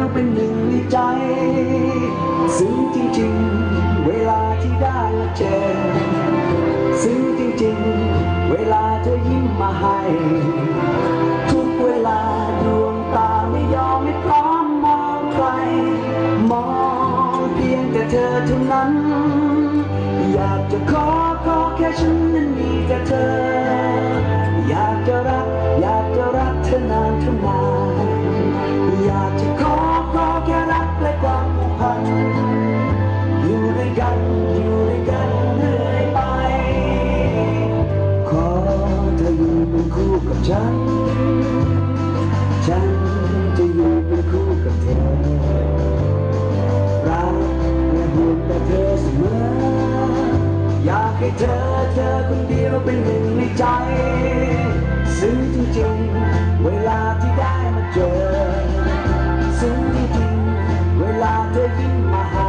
ยวเป็นหนึ่งในใจ ซึ้งจริงๆ เวลาที่ได้มาเจอ ซึ้งจริงๆ เวลาเธอยิ้มมาให้ ทุกเวลาดวงตาไม่ยอมไม่พร้อมมองใคร มองเพียงแต่เธอเท่านั้น อยากจะขอขอแค่ฉันนั้นมีแต่เธอ กันอยู่ด้วยกันเรื่อยไป ขอเธออยู่เป็นคู่กับฉัน ฉันจะอยู่เป็นคู่กับเธอ รักและห่วงแต่เธอเสมอ อยากให้เธอเธอคนเดียวเป็นหนึ่งในใจ ซึ้งจริงๆ เวลาที่ได้มาเจอ ซึ้งจริงๆ เวลาเธอยิ้มมาให้